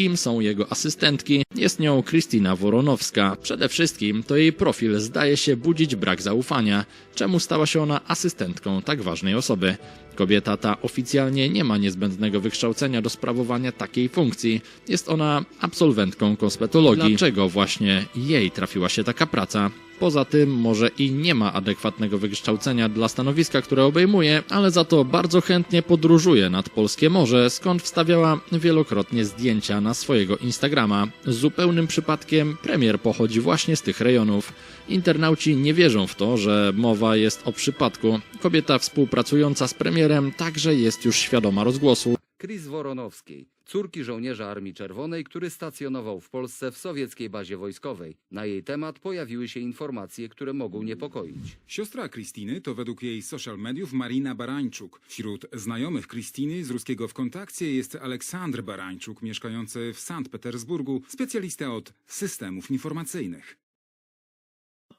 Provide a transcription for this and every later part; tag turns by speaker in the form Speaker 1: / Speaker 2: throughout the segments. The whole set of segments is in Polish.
Speaker 1: Kim są jego asystentki? Jest nią Kristina Woronowska. Przede wszystkim to jej profil zdaje się budzić brak zaufania. Czemu stała się ona asystentką tak ważnej osoby? Kobieta ta oficjalnie nie ma niezbędnego wykształcenia do sprawowania takiej funkcji. Jest ona absolwentką kosmetologii. Dlaczego właśnie jej trafiła się taka praca? Poza tym może i nie ma adekwatnego wykształcenia dla stanowiska, które obejmuje, ale za to bardzo chętnie podróżuje nad polskie morze, skąd wstawiała wielokrotnie zdjęcia na swojego Instagrama. Zupełnym przypadkiem premier pochodzi właśnie z tych rejonów. Internauci nie wierzą w to, że mowa jest o przypadku. Kobieta współpracująca z premierem także jest już świadoma rozgłosu.
Speaker 2: Chris Woronowskiej, córki żołnierza Armii Czerwonej, który stacjonował w Polsce w sowieckiej bazie wojskowej. Na jej temat pojawiły się informacje, które mogą niepokoić.
Speaker 3: Siostra Kristiny to według jej social mediów Marina Barańczuk. Wśród znajomych Kristiny z ruskiego w kontakcie jest Aleksandr Barańczuk, mieszkający w Sankt Petersburgu, specjalista od systemów informacyjnych.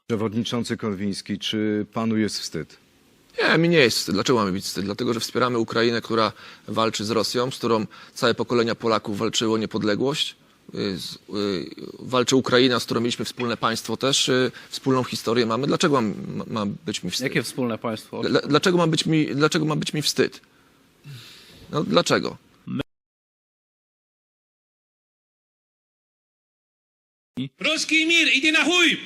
Speaker 4: Przewodniczący Korwiński, czy panu jest wstyd?
Speaker 5: Nie, mi nie jest wstyd. Dlaczego mamy być wstyd? Dlatego, że wspieramy Ukrainę, która walczy z Rosją, z którą całe pokolenia Polaków walczyło o niepodległość. Y, y, Walczy Ukraina, z którą mieliśmy wspólne państwo też, y, wspólną historię mamy. Dlaczego mam, ma, ma być mi wstyd?
Speaker 6: Jakie wspólne państwo?
Speaker 5: Dla- Dlaczego ma być mi, dlaczego ma być mi wstyd? No dlaczego?
Speaker 7: Ruski mir, idzie na chuj!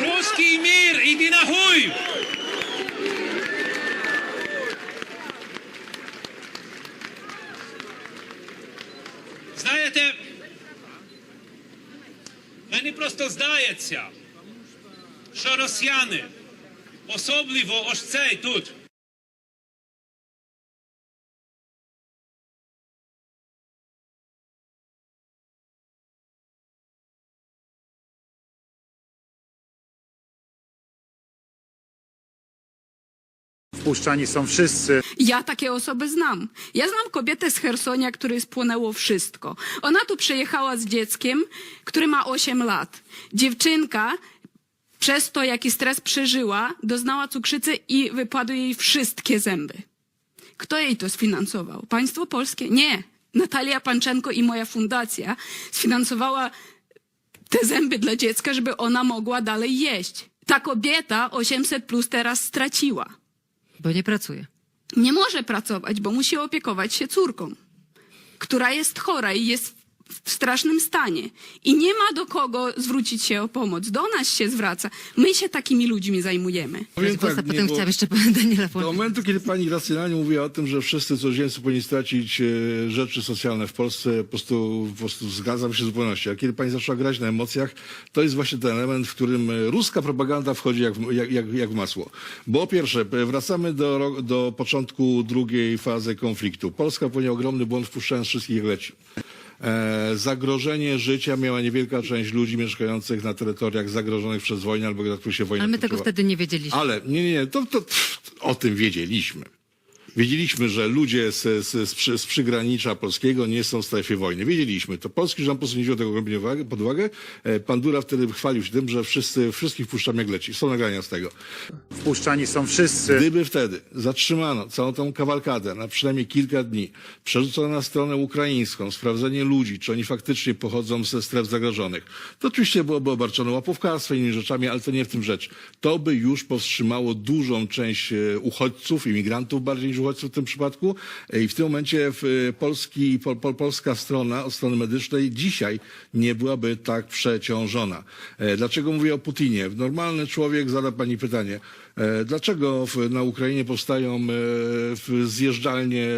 Speaker 7: Ruski мир, иди chuj! Знаєте, мені просто здається, що росіяни, особливо ось цей тут,
Speaker 8: Wpuszczani są wszyscy.
Speaker 9: Ja takie osoby znam. Ja znam kobietę z Hersonia, której spłonęło wszystko. Ona tu przyjechała z dzieckiem, który ma 8 lat. Dziewczynka przez to, jaki stres przeżyła, doznała cukrzycy i wypadły jej wszystkie zęby. Kto jej to sfinansował? Państwo polskie? Nie. Natalia Panczenko i moja fundacja sfinansowała te zęby dla dziecka, żeby ona mogła dalej jeść. Ta kobieta 800 plus teraz straciła
Speaker 10: Bo nie pracuje.
Speaker 9: nie może pracować, bo musi opiekować się córką, która jest chora i jest w strasznym stanie. I nie ma do kogo zwrócić się o pomoc. Do nas się zwraca. My się takimi ludźmi zajmujemy.
Speaker 10: Powiem
Speaker 11: tak, nie,
Speaker 10: potem
Speaker 11: bo-
Speaker 10: chciałam jeszcze Daniela
Speaker 11: Do
Speaker 10: powiedzieć.
Speaker 11: momentu, kiedy pani racjonalnie mówiła o tym, że wszyscy cudzoziemcy powinni stracić e, rzeczy socjalne w Polsce, po prostu, po prostu zgadzam się z zupełności. A kiedy pani zaczęła grać na emocjach, to jest właśnie ten element, w którym e, ruska propaganda wchodzi jak, w- jak, jak, jak w masło. Bo po pierwsze, e, wracamy do, ro- do początku drugiej fazy konfliktu. Polska popełniła ogromny błąd wpuszczając wszystkich jak leci. E, zagrożenie życia miała niewielka część ludzi mieszkających na terytoriach zagrożonych przez wojnę albo których się wojna
Speaker 10: Ale my tego wtedy nie wiedzieliśmy.
Speaker 11: Ale nie, nie, nie, to, to pff, o tym wiedzieliśmy. Wiedzieliśmy, że ludzie z, z, z, z przygranicza polskiego nie są w strefie wojny. Wiedzieliśmy. To polski rząd po prostu nie wziął tego uwagę- pod uwagę. E, Pan Dura wtedy chwalił się tym, że wszyscy, wszystkich puszczamy jak leci. Są nagrania z tego.
Speaker 8: Wpuszczani są wszyscy.
Speaker 11: Gdyby wtedy zatrzymano całą tą kawalkadę na przynajmniej kilka dni, przerzucono na stronę ukraińską, sprawdzenie ludzi, czy oni faktycznie pochodzą ze stref zagrożonych, to oczywiście byłoby obarczone łapówkarstwem i innymi rzeczami, ale to nie w tym rzecz. To by już powstrzymało dużą część e, uchodźców, imigrantów bardziej niż uchodźców w tym przypadku i w tym momencie w, e, Polski, pol, pol, polska strona od strony medycznej dzisiaj nie byłaby tak przeciążona. E, Dlaczego mówię o Putinie? Normalny człowiek zada pani pytanie, E, Dlaczego na Ukrainie powstają e, zjeżdżalnie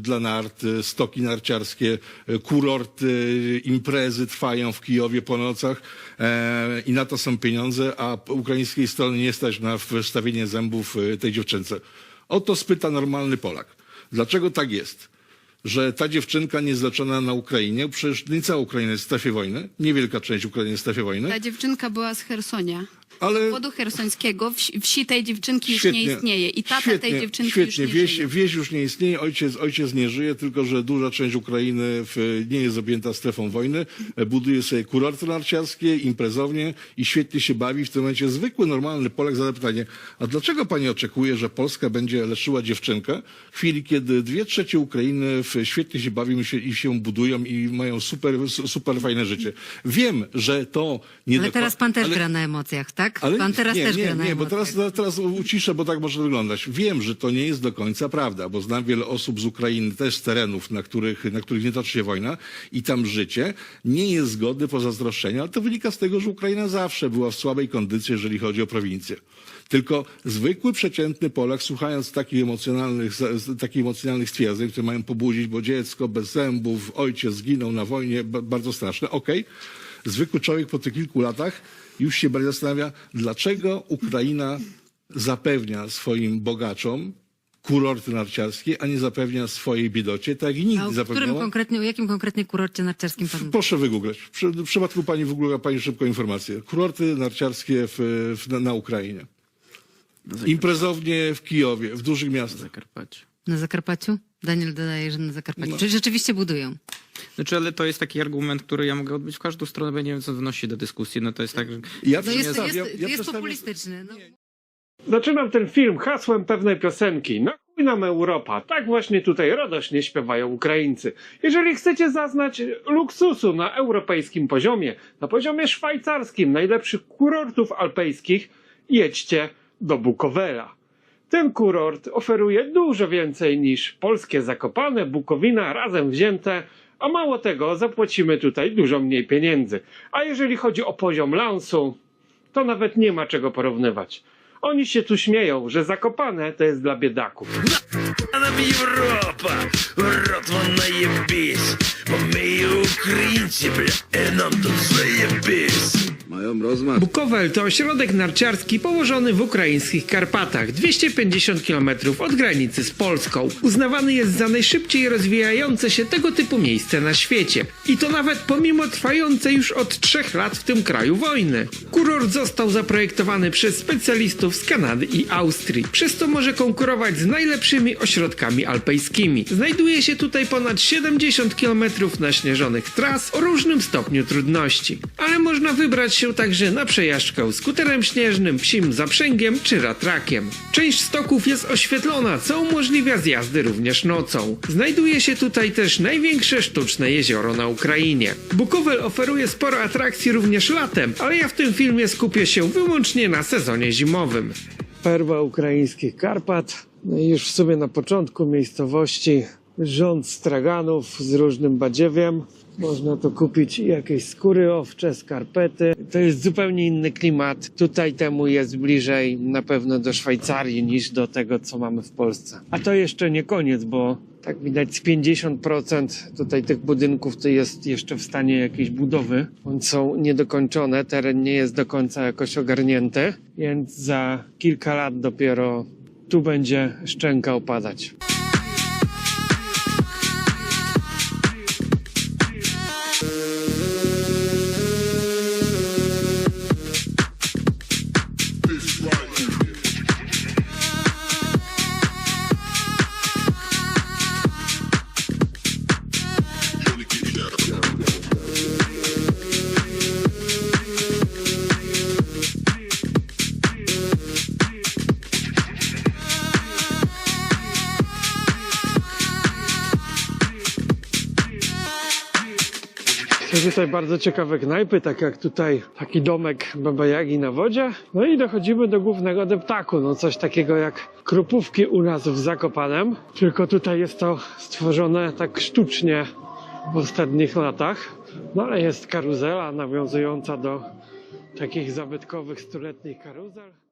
Speaker 11: dla nart, stoki narciarskie, kurorty, imprezy trwają w Kijowie po nocach i na to są pieniądze, a ukraińskiej strony nie stać na wstawienie zębów tej dziewczynce? Oto spyta normalny Polak. Dlaczego tak jest? Że ta dziewczynka niezleczona na Ukrainie, przecież nie cała Ukraina jest w strefie wojny, niewielka część Ukrainy jest w strefie wojny,
Speaker 9: Ta dziewczynka była z Hersonia.
Speaker 11: Ale
Speaker 9: Powodu chersońskiego wsi, wsi tej dziewczynki już
Speaker 11: Świetnie.
Speaker 9: nie istnieje i tata
Speaker 11: świetnie,
Speaker 9: tej dziewczynki
Speaker 11: świetnie.
Speaker 9: już nie
Speaker 11: wieś,
Speaker 9: żyje.
Speaker 11: wieś już nie istnieje, ojciec, ojciec nie żyje, tylko że duża część Ukrainy w, nie jest objęta strefą wojny. Buduje sobie kurorty narciarskie, imprezownie i świetnie się bawi. W tym momencie zwykły, normalny Polak zada pytanie, a dlaczego pani oczekuje, że Polska będzie leczyła dziewczynkę w chwili, kiedy dwie trzecie Ukrainy w, świetnie się bawią i się, i się budują i mają super, su- super fajne życie. Wiem, że to nie
Speaker 10: Ale
Speaker 11: do
Speaker 10: teraz pan też
Speaker 11: ale-
Speaker 10: gra na emocjach, tak?
Speaker 11: ale
Speaker 10: pan teraz
Speaker 11: nie,
Speaker 10: też
Speaker 11: nie,
Speaker 10: gra na
Speaker 11: nie, bo teraz, teraz uciszę, bo tak może wyglądać. Wiem, że to nie jest do końca prawda, bo znam wiele osób z Ukrainy, też z terenów, na których, na których nie toczy się wojna i tam życie nie jest zgodne po zazdroszczenia, ale to wynika z tego, że Ukraina zawsze była w słabej kondycji, jeżeli chodzi o prowincję. Tylko zwykły, przeciętny Polak, słuchając takich emocjonalnych, takich emocjonalnych stwierdzeń, które mają pobudzić, bo dziecko bez zębów, ojciec zginął na wojnie, ba- bardzo straszne, okej. Zwykły człowiek po tych kilku latach już się bardziej zastanawia, dlaczego Ukraina zapewnia swoim bogaczom kurorty narciarskie, a nie zapewnia swojej biedocie, tak jak i
Speaker 10: A
Speaker 11: nigdy
Speaker 10: o którym
Speaker 11: zapewniała.
Speaker 10: konkretnie, o jakim konkretnie kurorcie narciarskim pan
Speaker 11: Proszę wygooglać. W, przy- w przypadku pani wygoogla pani szybko informację. Kurorty narciarskie w, w, na, na Ukrainie. Imprezownie w Kijowie, w dużych miastach.
Speaker 10: Na Zakarpaciu? Daniel dodaje, że na Zakarpaciu. Czyli rzeczywiście budują.
Speaker 6: Znaczy, ale to jest taki argument, który ja mogę odbyć w każdą stronę, bo nie wiem, co wnosi do dyskusji. No to jest tak, że
Speaker 11: Ja
Speaker 10: No jest, jest,
Speaker 11: przedstawiam- ja
Speaker 10: jest populistyczny. No.
Speaker 12: Zaczynam ten film hasłem pewnej piosenki. Na chuj nam Europa. Tak właśnie tutaj radośnie śpiewają Ukraińcy. Jeżeli chcecie zaznać luksusu na europejskim poziomie, na poziomie szwajcarskim, najlepszych kurortów alpejskich, jedźcie do Bukowela. Ten kurort oferuje dużo więcej niż polskie Zakopane, Bukowina razem wzięte, a mało tego, zapłacimy tutaj dużo mniej pieniędzy. A jeżeli chodzi o poziom lansu, to nawet nie ma czego porównywać. Oni się tu śmieją, że Zakopane to jest dla biedaków.
Speaker 7: Нам Європа, рот вона єбісь, бо ми українці, бля, і нам тут Mają rozmach.
Speaker 12: Bukowel to ośrodek narciarski położony w ukraińskich Karpatach, 250 km od granicy z Polską. Uznawany jest za najszybciej rozwijające się tego typu miejsce na świecie. I to nawet pomimo trwającej już od trzech lat w tym kraju wojny. Kurort został zaprojektowany przez specjalistów z Kanady i Austrii, przez to może konkurować z najlepszymi ośrodkami alpejskimi. Znajduje się tutaj ponad 70 km naśnieżonych tras o różnym stopniu trudności, ale można wybrać się także na przejażdżkę skuterem śnieżnym, psim zaprzęgiem czy ratrakiem. Część stoków jest oświetlona, co umożliwia zjazdy również nocą. Znajduje się tutaj też największe sztuczne jezioro na Ukrainie. Bukowel oferuje sporo atrakcji również latem, ale ja w tym filmie skupię się wyłącznie na sezonie zimowym. Perła ukraińskich Karpat. No już w sumie na początku miejscowości rząd straganów z różnym badziewiem. Można tu kupić jakieś skóry owcze, skarpety. To jest zupełnie inny klimat. Tutaj temu jest bliżej na pewno do Szwajcarii niż do tego, co mamy w Polsce. A to jeszcze nie koniec, bo tak widać z 50% tutaj tych budynków to jest jeszcze w stanie jakiejś budowy. One są niedokończone, teren nie jest do końca jakoś ogarnięty, więc za kilka lat dopiero tu będzie szczęka opadać. Są tutaj bardzo ciekawe knajpy, tak jak tutaj taki domek Baba Jagi na wodzie. No i dochodzimy do głównego deptaku, no coś takiego jak krupówki u nas w Zakopanem, tylko tutaj jest to stworzone tak sztucznie w ostatnich latach. No ale jest karuzela nawiązująca do takich zabytkowych stuletnich karuzel.